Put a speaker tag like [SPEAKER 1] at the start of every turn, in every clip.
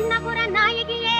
[SPEAKER 1] ಕನ್ನಪುರ
[SPEAKER 2] ನಾಯಕಿಯೇ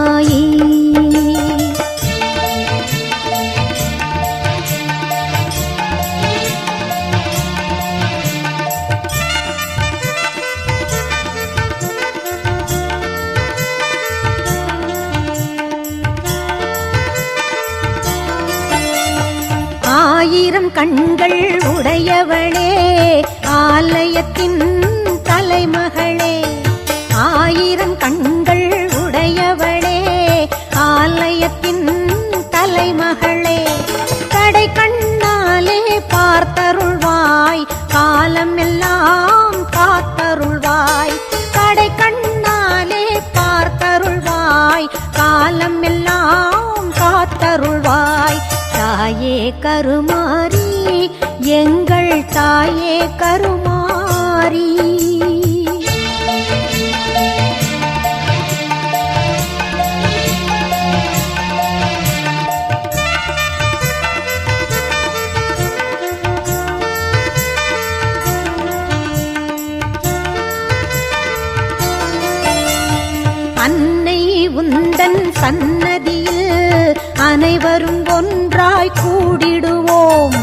[SPEAKER 2] கண்கள் உடையவளே ஆலயத்தின் தலைமகளே. ஆயிரம் கண்கள் உடையவளே ஆலயத்தின் தலைமகளே. கடை கண்ணாலே பார்த்தருள்வாய் காலம் எல்லாம் காத்தருள்வாய். கடை கண்ணாலே பார்த்தருள்வாய் காலம் எல்லாம் காத்தருள்வாய். தாயே கருமா கருமாரி அன்னை உந்தன் சன்னதியில் அனைவரும் ஒன்றாய் கூடிடுவோம்.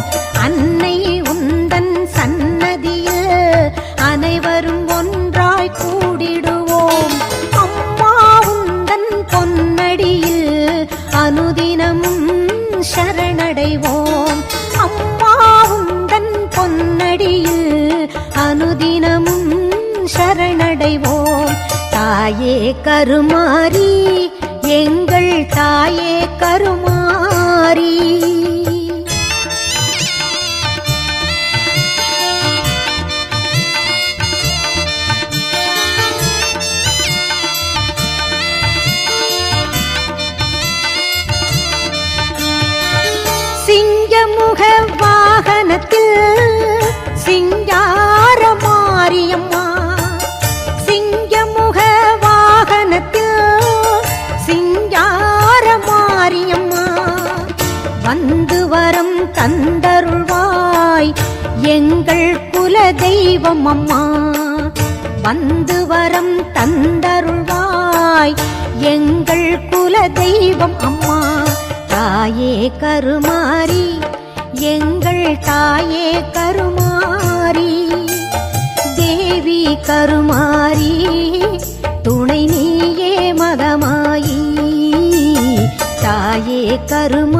[SPEAKER 2] அன்னை அனைவரும் ஒன்றாய் கூடிடுவோம். அம்மா உந்தன் பொன்னடியில் அனுதினமும் சரணடைவோம். அம்மா உந்தன் பொன்னடியில் அனுதினமும் சரணடைவோம். தாயே கருமாறி எங்கள் தாயே கருமாறி. தந்தருள்வாய் எங்கள் குல தெய்வம் அம்மா வந்து வரம் தந்தருள்வாய். எங்கள் குல தெய்வம் அம்மா தாயே கருமாறி. எங்கள் தாயே கருமாறி. தேவி கருமாறி துணை நீயே மதமாயி. தாயே
[SPEAKER 1] கருமா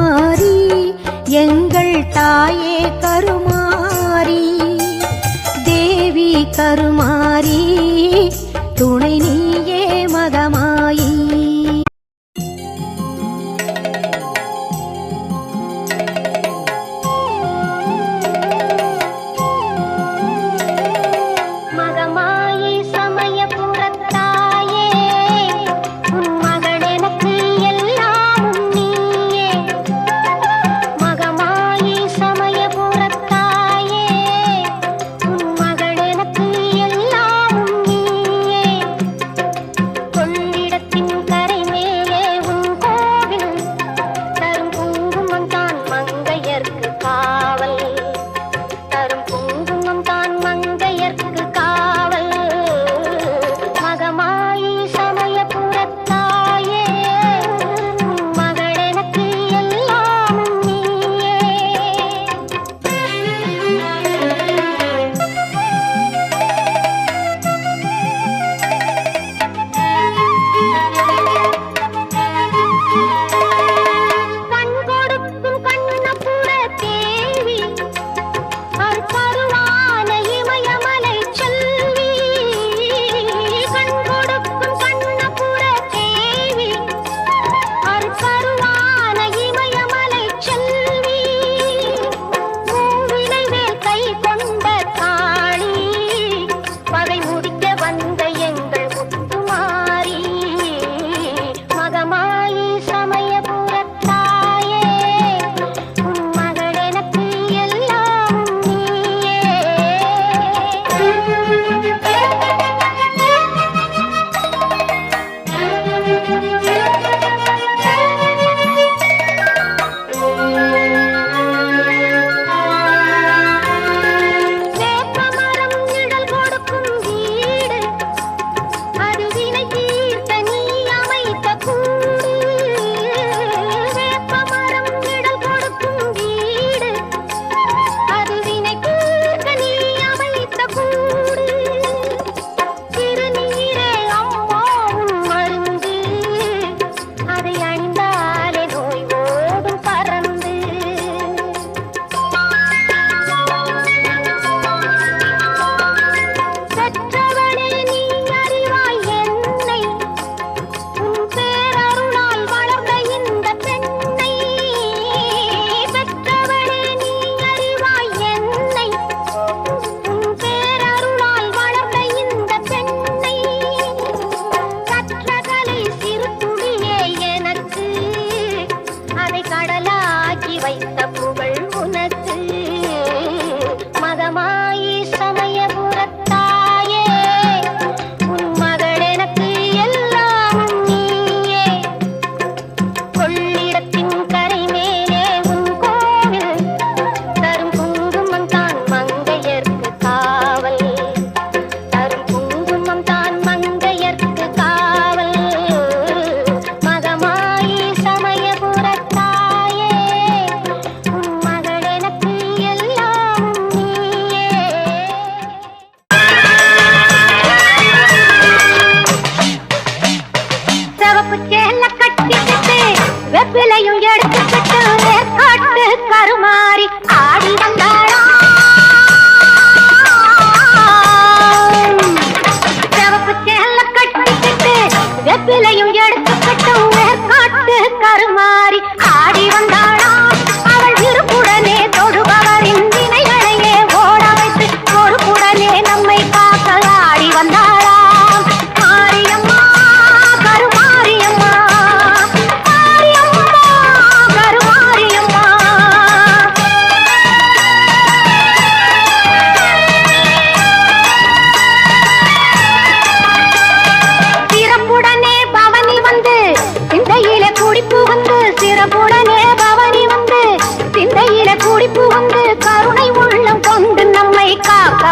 [SPEAKER 1] கருமாறி ஆடி வந்தாளா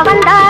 [SPEAKER 1] வந்தா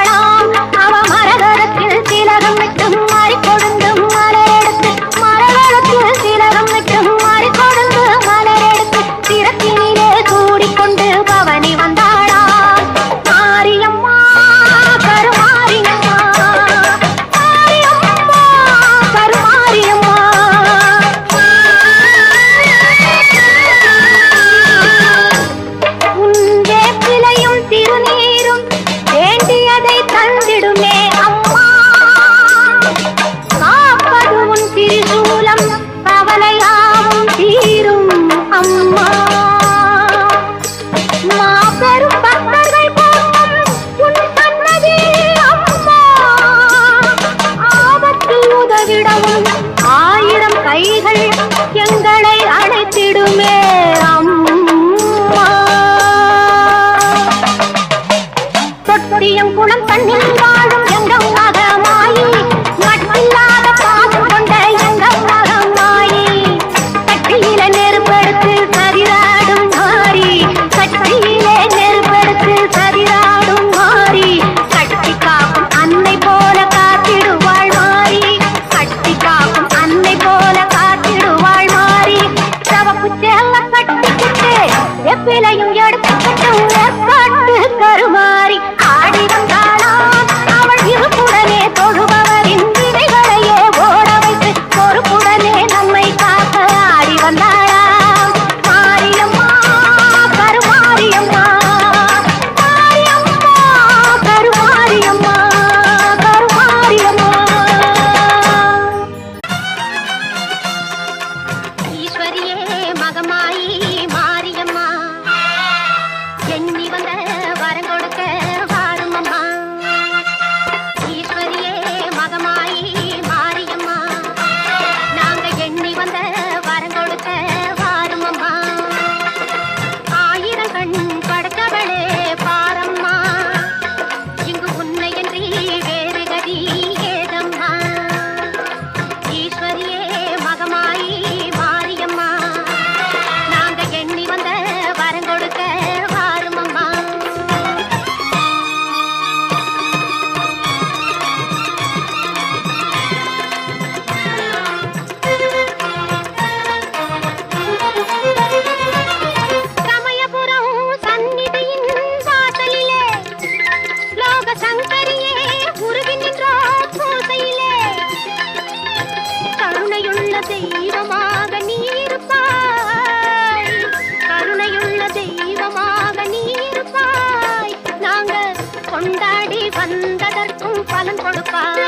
[SPEAKER 1] கொண்டாடி வந்ததற்கும் பலன் கொடுப்பார்.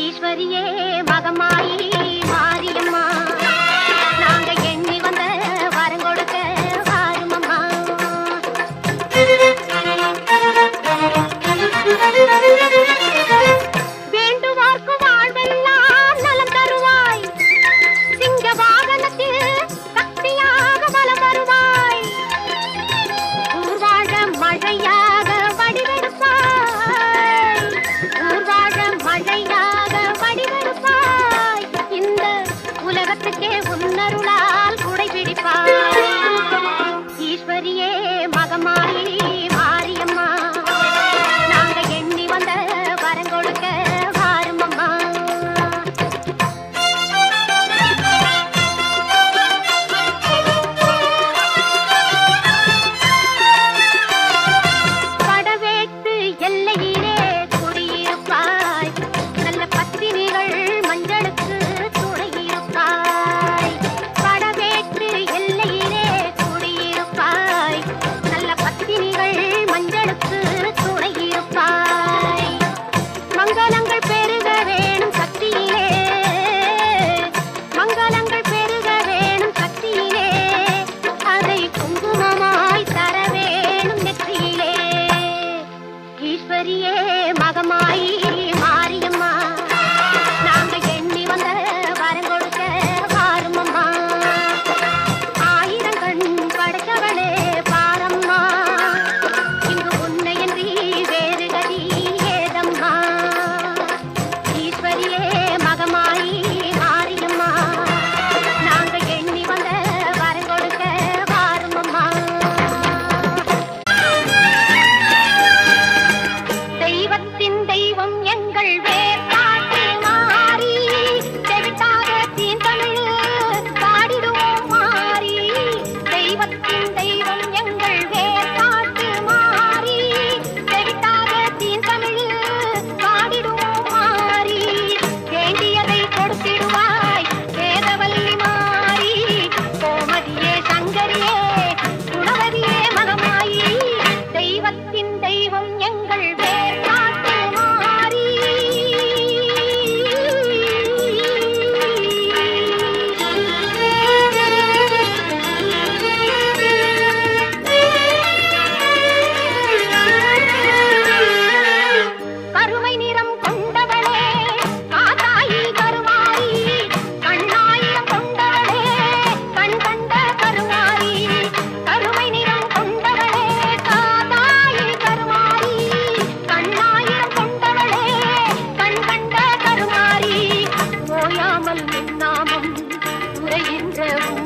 [SPEAKER 1] ஈஸ்வரியே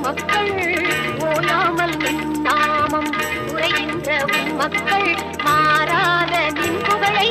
[SPEAKER 1] மக்கள் ஓயாமல் நின்னாமம் உரைகின்ற மக்கள் மாறாத நின் புகழை